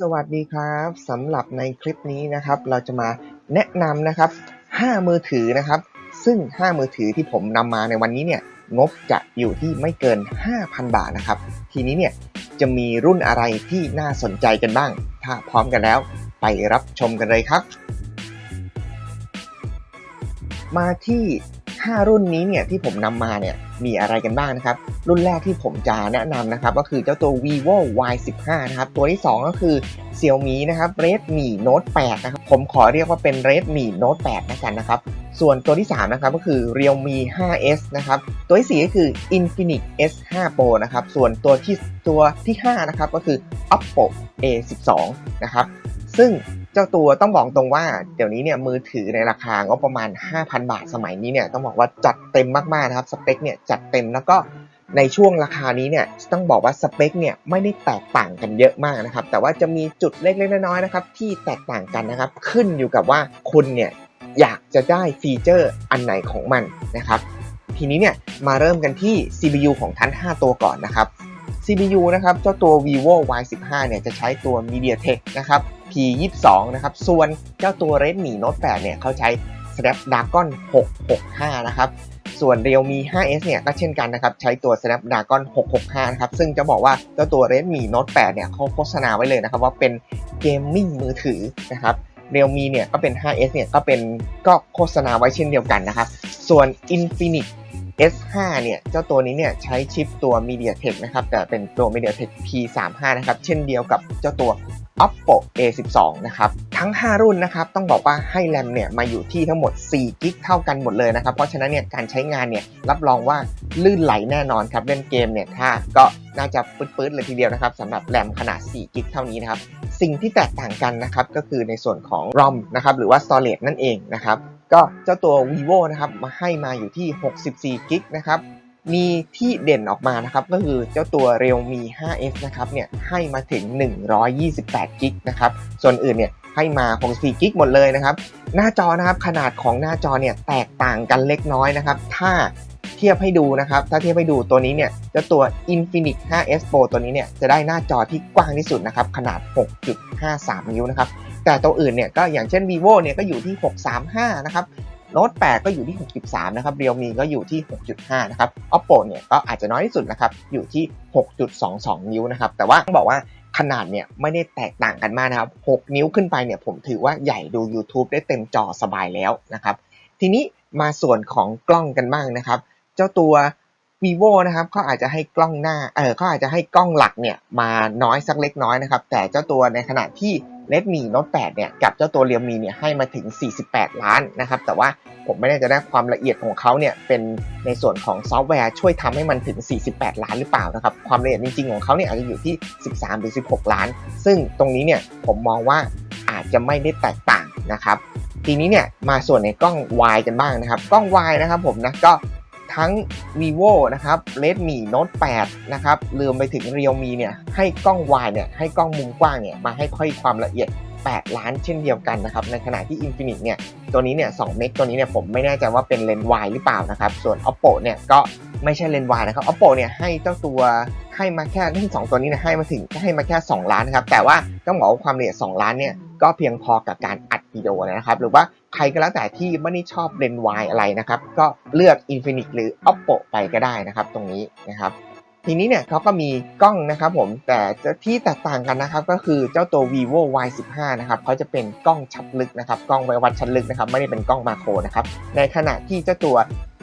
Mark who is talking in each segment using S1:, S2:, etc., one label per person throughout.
S1: สวัสดีครับสำหรับในคลิปนี้นะครับ เราจะมาแนะนำนะครับ 5 มือถือนะครับ ซึ่ง 5 มือถือที่ผมนำมาในวันนี้เนี่ยงบจะอยู่ที่ไม่เกิน 5,000 บาทนะครับ ทีนี้เนี่ยจะมีรุ่นอะไรที่น่าสนใจกันบ้าง ถ้าพร้อมกันแล้วไปรับชมกันเลยครับ มาที่ 5 รุ่นนี้เนี่ยที่ผมนำมาเนี่ยมีอะไรกันบ้างนะครับ รุ่นแรกที่ผมจะแนะนำนะครับ ก็คือเจ้าตัว vivo y 1 5 นะครับ ตัวที่ 2 ก็คือ xiaomi นะครับ redmi note 8 นะครับ ผมขอเรียกว่าเป็น redmi note 8นะกันนะครับ ส่วนตัวที่ 3 นะครับก็คือ realme 5s นะครับ ตัวที่ 4 ก็คือ infinix s 5 pro นะครับ ส่วนตัวที่ตัวที่ 5 นะครับก็คือ oppo a 1 2 นะครับ ซึ่ง เจ้าตัวต้องบอกตรงว่าเดี๋ยวนี้เนี่ยมือถือในราคางบประมาณ 5,000 บาทสมัยนี้เนี่ยต้องบอกว่าจัดเต็มมากๆนะครับสเปคเนี่ยจัดเต็มแล้วก็ในช่วงราคานี้เนี่ยต้องบอกว่าสเปคเนี่ยไม่ได้แตกต่างกันเยอะมากนะครับแต่ว่าจะมีจุดเล็กๆน้อยๆนะครับที่แตกต่างกันนะครับ ขึ้นอยู่กับว่าคุณเนี่ยอยากจะได้ฟีเจอร์อันไหนของมันนะครับ ทีนี้เนี่ยมาเริ่มกันที่ CPU ของทั้ง 5 ตัวก่อนนะครับ CPU นะครับเจ้าตัว vivo y 1 5 เนี่ยจะใช้ตัว MediaTek นะครับ P 2 2 นะครับ ส่วนเจ้าตัว Redmi Note 8 เนี่ยเขาใช้ Snapdragon 665 นะครับ ส่วน Realme 5s เนี่ยก็เช่นกันนะครับ ใช้ตัว Snapdragon 665 นะครับ ซึ่งจะบอกว่าเจ้าตัว Redmi Note 8 เนี่ยเขาโฆษณาไว้เลยนะครับว่าเป็นเกมมิ่งมือถือนะครับ Realme เนี่ยก็เป็น 5s เนี่ยก็เป็นก็โฆษณาไว้เช่นเดียวกันนะครับ ส่วน Infinix S5 เนี่ย เจ้าตัวนี้เนี่ยใช้ชิปตัว MediaTek นะครับ แต่เป็นตัว MediaTek P35 นะครับ เช่นเดียวกับเจ้าตัว Oppo A12 นะครับ ทั้ง 5 รุ่นนะครับ ต้องบอกว่าให้แรมเนี่ยมาอยู่ที่ทั้งหมด4กิกเท่ากันหมดเลยนะครับ เพราะฉะนั้นเนี่ยการใช้งานเนี่ยรับรองว่าลื่นไหลแน่นอนครับ เล่นเกมเนี่ยถ้าก็น่าจะปื๊ดๆเลยทีเดียวนะครับสำหรับแรมขนาด4กิกเท่านี้นะครับ สิ่งที่แตกต่างกันนะครับก็คือในส่วนของ ROM นะครับหรือว่า storage นั่นเองนะครับ ก็เจ้าตัว vivo นะครับมาให้มาอยู่ที่64กิกนะครับมีที่เด่นออกมานะครับก็คือเจ้าตัว realme 5s นะครับเนี่ยให้มาถึง 128กิกนะครับส่วนอื่นเนี่ยให้มา64กิกหมดเลยนะครับหน้าจอนะครับขนาดของหน้าจอเนี่ยแตกต่างกันเล็กน้อยนะครับถ้าเทียบให้ดูนะครับถ้าเทียบให้ดูตัวนี้เนี่ยเจ้าตัว Infinix 5s Pro ตัวนี้เนี่ยจะได้หน้าจอที่กว้างที่สุดนะครับขนาด 6.53 นิ้วนะครับ แต่ตัวอื่นเนี่ยก็อย่างเช่น vivo เนี่ยก็อยู่ที่ 635 นะครับ Note 8ก็อยู่ที่ 63 นะครับ Realme ก็อยู่ที่ 6.5 นะครับ Oppo เนี่ยก็อาจจะน้อยที่สุดนะครับ อยู่ที่ 6.22 นิ้วนะครับ แต่ว่าต้องบอกว่าขนาดเนี่ยไม่ได้แตกต่างกันมากนะครับ 6 นิ้วขึ้นไปเนี่ยผมถือว่าใหญ่ดู YouTube ได้เต็มจอสบายแล้วนะครับ ทีนี้มาส่วนของกล้องกันบ้างนะครับ เจ้าตัว vivo นะครับเขาอาจจะให้กล้องหน้า เออเขาอาจจะให้กล้องหลักเนี่ยมาน้อยสักเล็กน้อยนะครับ แต่เจ้าตัวในขณะที่ Redmi Note 8 เนี่ยกับเจ้าตัว Realme เนี่ยให้มาถึง 48 ล้านนะครับแต่ว่าผมไม่แน่ใจได้ความละเอียดของเขาเนี่ยเป็นในส่วนของซอฟต์แวร์ช่วยทำให้มันถึง 48 ล้านหรือเปล่านะครับความละเอียดจริงๆของเขาเนี่ยอาจจะอยู่ที่ 13 หรือ 16 ล้าน ซึ่งตรงนี้เนี่ยผมมองว่าอาจจะไม่ได้แตกต่างนะครับทีนี้เนี่ยมาส่วนในกล้อง Y กันบ้างนะครับ กล้อง Y นะครับผมนะก็ ทั้ง vivo นะครับ redmi note 8 นะครับรวมไปถึง realme เนี่ยให้กล้อง Y เนี่ยให้กล้องมุมกว้างเนี่ยมาให้ค่อยความละเอียด 8 ล้านเช่นเดียวกันนะครับ ในขณะที่ Infinix เนี่ย ตัวนี้เนี่ย2เมกตัวนี้เนี่ยผมไม่แน่ใจว่าเป็นเลนส์ Y หรือเปล่านะครับ ส่วน Oppo เนี่ยก็ไม่ใช่เลนส์ Y นะครับ Oppo เนี่ยให้เจ้าตัวให้มาแค่ทั้งสองตัวนี้นี่ยให้มาถึงให้มาแค่ 2 ล้านนะครับ แต่ว่าต้องบอกว่าความละเอียด 2 ล้านเนี่ยก็เพียงพอกับการอัดวิดีโอนะครับ หรือว่าใครก็แล้วแต่ที่ไม่ได้ชอบเลนส์ Y อะไรนะครับ ก็เลือก Infinix หรือ Oppo ไปก็ได้นะครับ ตรงนี้นะครับ ทีนี้เนี่ยเขาก็มีกล้องนะครับผมแต่ที่แตกต่างกันนะครับก็คือเจ้าตัว vivo y 1 5นะครับเขาจะเป็นกล้องชัดลึกนะครับกล้องไววัดชัดลึกนะครับไม่ได้เป็นกล้องมาโครนะครับในขณะที่เจ้าตัว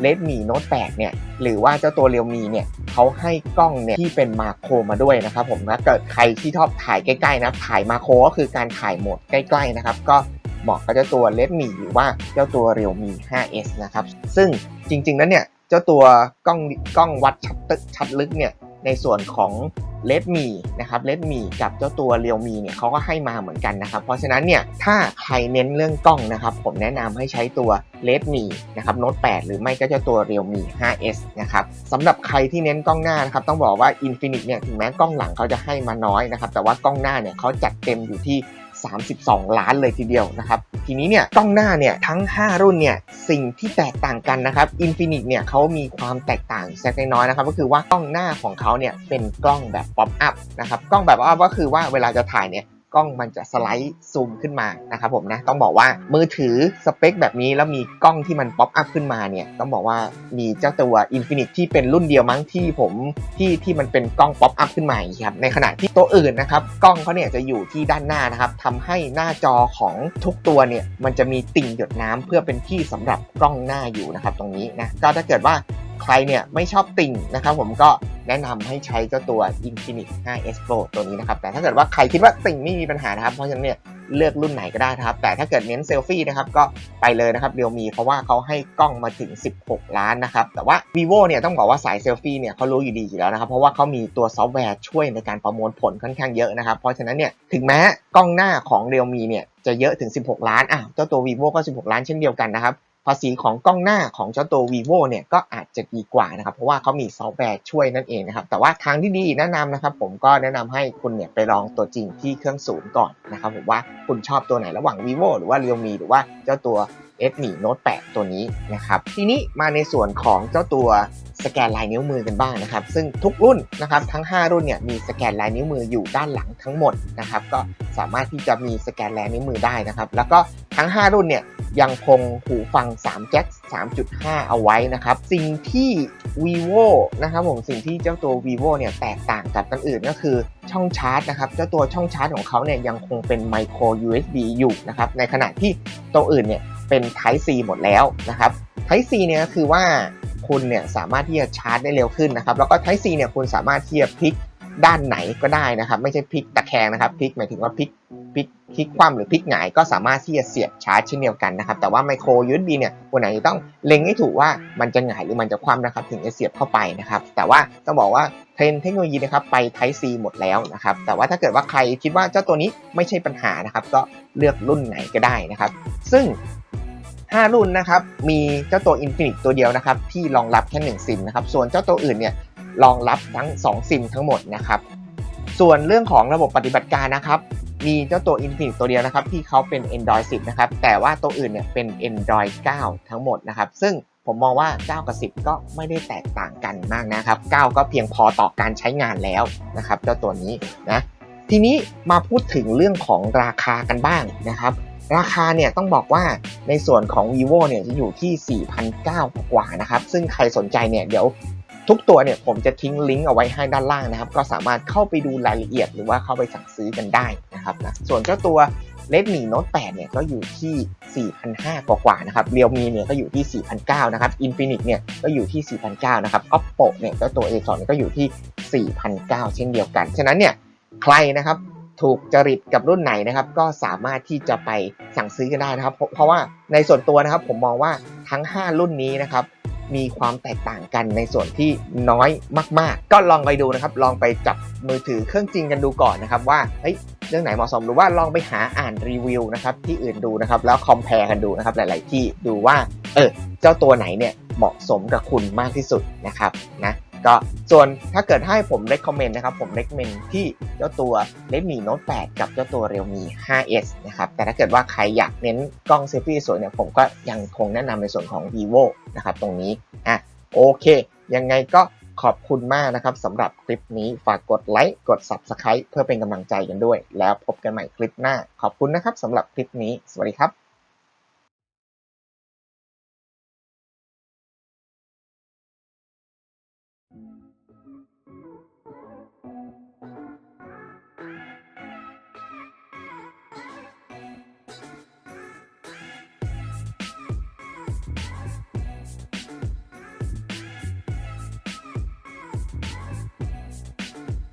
S1: Redmi Note 8เนี่ยหรือว่าเจ้าตัว Realme เนี่ยเขาให้กล้องเนี่ยที่เป็นมาโครมาด้วยนะครับผมถ้าเกิดใครที่ชอบถ่ายใกล้ๆนะถ่ายมาโครก็คือการถ่ายโหมดใกล้ๆนะครับก็เหมาะกับเจ้าตัว Redmi หรือว่าเจ้าตัว Realme 5s นะครับซึ่งจริงๆแล้วเนี่ย เจ้าตัวกล้องกล้องวัดชัดตึกชัดลึกเนี่ยในส่วนของ Redmi นะครับ Redmi กับเจ้าตัว Realme เนี่ยเขาก็ให้มาเหมือนกันนะครับ เพราะฉะนั้นเนี่ยถ้าใครเน้นเรื่องกล้องนะครับ ผมแนะนำให้ใช้ตัว Redmi นะครับ Note 8หรือไม่ก็เจ้าตัว Realme 5s นะครับสำหรับใครที่เน้นกล้องหน้านะครับต้องบอกว่า Infinix เนี่ยถึงแม้กล้องหลังเขาจะให้มาน้อยนะครับแต่ว่ากล้องหน้าเนี่ยเขาจัดเต็มอยู่ที่ 32 ล้านเลยทีเดียวนะครับ ทีนี้เนี่ยกล้องหน้าเนี่ยทั้ง 5 รุ่นเนี่ยสิ่งที่แตกต่างกันนะครับอินฟินิตเนี่ยเขามีความแตกต่างสักเล็กน้อยนะครับก็คือว่ากล้องหน้าของเขาเนี่ยเป็นกล้องแบบป๊อปอัพนะครับกล้องแบบป๊อปอัพก็คือว่าเวลาจะถ่ายเนี่ย กล้องมันจะสไลด์ซูมขึ้นมานะครับผมนะต้องบอกว่ามือถือสเปคแบบนี้แล้วมีกล้องที่มันป๊อปอัพขึ้นมาเนี่ยต้องบอกว่ามีเจ้าตัว Infinix ที่เป็นรุ่นเดียวมั้งที่ผมที่ที่มันเป็นกล้องป๊อปอัพขึ้นมาครับในขณะที่ตัวอื่นนะครับกล้องเขาเนี่ยจะอยู่ที่ด้านหน้านะครับทำให้หน้าจอของทุกตัวเนี่ยมันจะมีติ่งหยดน้ำเพื่อเป็นที่สำหรับกล้องหน้าอยู่นะครับตรงนี้นะก็ถ้าเกิดว่า ใครเนี่ยไม่ชอบติ่งนะครับผมก็แนะนำให้ใช้เจ้าตัว Infinix 5S Pro ตัวนี้นะครับ แต่ถ้าเกิดว่าใครคิดว่าติ่งไม่มีปัญหานะครับ เพราะฉะนั้นเนี่ยเลือกรุ่นไหนก็ได้ครับ แต่ถ้าเกิดเน้นเซลฟี่นะครับก็ไปเลยนะครับเรียวมีเพราะว่าเขาให้กล้องมาถึง 16 ล้านนะครับ แต่ว่า vivo เนี่ยต้องบอกว่าสายเซลฟี่เนี่ยเขารู้อยู่ดีอยู่แล้วนะครับ เพราะว่าเขามีตัวซอฟต์แวร์ช่วยในการประมวลผลค่อนข้างเยอะนะครับ เพราะฉะนั้นเนี่ยถึงแม้กล้องหน้าของเรียวมีเนี่ยจะเยอะถึง 16 ล้านอะเจ้าตัว vivo ก็ 16 ล้านเช่นเดียวกันนะครับ ภาษีของกล้องหน้าของเจ้าตัว vivo เนี่ยก็อาจจะดีกว่านะครับ เพราะว่าเขามีซอฟต์แวร์ช่วยนั่นเองนะครับ แต่ว่าทางที่ดีแนะนำนะครับ ผมก็แนะนำให้คุณเนี่ยไปลองตัวจริงที่เครื่องศูนย์ก่อนนะครับผมว่าคุณชอบตัวไหนระหว่าง vivo หรือว่า realme หรือว่าเจ้าตัว s 1 Note 8 ตัวนี้นะครับ ทีนี้มาในส่วนของเจ้าตัวสแกนลายนิ้วมือกันบ้างนะครับ ซึ่งทุกรุ่นนะครับทั้ง 5 รุ่นเนี่ยมีสแกนลายนิ้วมืออยู่ด้านหลังทั้งหมดนะครับ ก็สามารถที่จะมีสแกนลายนิ้วมือได้นะครับ แล้วก็ทั้ง 5 รุ่นเนี่ย ยังคงหูฟัง3 Jack 3.5 เอาไว้นะครับ สิ่งที่ vivo นะครับผมสิ่งที่เจ้าตัว vivo เนี่ยแตกต่างกับกันอื่นก็คือช่องชาร์จนะครับเจ้าตัวช่องชาร์จของเขาเนี่ยยังคงเป็น micro USB อยู่นะครับในขณะที่ตัวอื่นเนี่ยเป็น Type C หมดแล้วนะครับ Type C เนี่ยก็คือว่าคุณเนี่ยสามารถที่จะชาร์จได้เร็วขึ้นนะครับ แล้วก็ Type C เนี่ยคุณสามารถที่จะพลิกด้านไหนก็ได้นะครับ ไม่ใช่พลิกตะแคงนะครับพลิกหมายถึงว่าพลิก พลิกพลิกคว่ำหรือพลิกหงายก็สามารถที่จะเสียบชาร์จเช่นเดียวกันนะครับ แต่ว่า micro USB เนี่ยคุณอาจจะต้องเล็งให้ถูกว่ามันจะหงายหรือมันจะคว่ำนะครับ ถึงจะเสียบเข้าไปนะครับ แต่ว่าต้องบอกว่าเทรนเทคโนโลยีนะครับไป Type C หมดแล้วนะครับ แต่ว่าถ้าเกิดว่าใครคิดว่าเจ้าตัวนี้ไม่ใช่ปัญหานะครับ ก็เลือกรุ่นไหนก็ได้นะครับ ซึ่ง 5 รุ่นนะครับมีเจ้าตัว Infinix ตัวเดียวนะครับที่รองรับแค่ 1 ซิมนะครับ ส่วนเจ้าตัวอื่นเนี่ยรองรับทั้ง 2 ซิมทั้งหมดนะครับ ส่วนเรื่องของระบบปฏิบัติการนะครับ มีเจ้าตัว Infinix ตัวเดียวนะครับที่เขาเป็น Android 10 นะครับ แต่ว่าตัวอื่นเนี่ยเป็น Android 9 ทั้งหมดนะครับ ซึ่งผมมองว่า 9 กับ 10 ก็ไม่ได้แตกต่างกันมากนะครับ 9 ก็เพียงพอต่อการใช้งานแล้วนะครับเจ้าตัวนี้นะทีนี้มาพูดถึงเรื่องของราคากันบ้างนะครับ ราคาเนี่ยต้องบอกว่าในส่วนของ vivo เนี่ยจะอยู่ที่ 4,900 กว่านะครับ ซึ่งใครสนใจเนี่ยเดี๋ยว ทุกตัวเนี่ยผมจะทิ้งลิงก์เอาไว้ให้ด้านล่างนะครับ ก็สามารถเข้าไปดูรายละเอียดหรือว่าเข้าไปสั่งซื้อกันได้นะครับนะส่วนเจ้าตัว Redmi Note 8เนี่ยก็อยู่ที่ 4,500 กว่าๆนะครับ Realme เนี่ยก็อยู่ที่ 4,900 นะครับ Infinix เนี่ยก็อยู่ที่ 4,900 นะครับ Oppo เนี่ยเจ้าตัว A2 เนี่ยก็อยู่ที่ 4,900 เช่นเดียวกัน ฉะนั้นเนี่ยใครนะครับถูกจริตกับรุ่นไหนนะครับก็สามารถที่จะไปสั่งซื้อกันได้นะครับ เพราะเพราะว่าในส่วนตัวนะครับผมมองว่าทั้ง 5 รุ่นนี้นะครับ มีความแตกต่างกันในส่วนที่น้อยมาก ๆ ก็ลองไปดูนะครับ ลองไปจับมือถือเครื่องจริงกันดูก่อนนะครับว่าเฮ้ยเรื่องไหนเหมาะสมหรือว่าลองไปหาอ่านรีวิวนะครับที่อื่นดูนะครับแล้วคอมเพลกันดูนะครับหลาย ๆ ที่ดูว่าเออเจ้าตัวไหนเนี่ยเหมาะสมกับคุณมากที่สุดนะครับนะ ก็ส่วนถ้าเกิดให้ผม recommend นะครับ ผม recommend ที่เจ้าตัว Redmi Note 8 กับเจ้าตัว Realme 5S นะครับ แต่ถ้าเกิดว่าใครอยากเน้นกล้องเซลฟี่สวยเนี่ย ผมก็ยังคงแนะนำในส่วนของ vivo นะครับ ตรงนี้ อะ โอเค ยังไงก็ขอบคุณมากนะครับสำหรับคลิปนี้ฝากกดไลค์กด Subscribe เพื่อเป็นกำลังใจกันด้วย แล้วพบกันใหม่คลิปหน้า ขอบคุณนะครับสำหรับคลิปนี้ สวัสดีครับ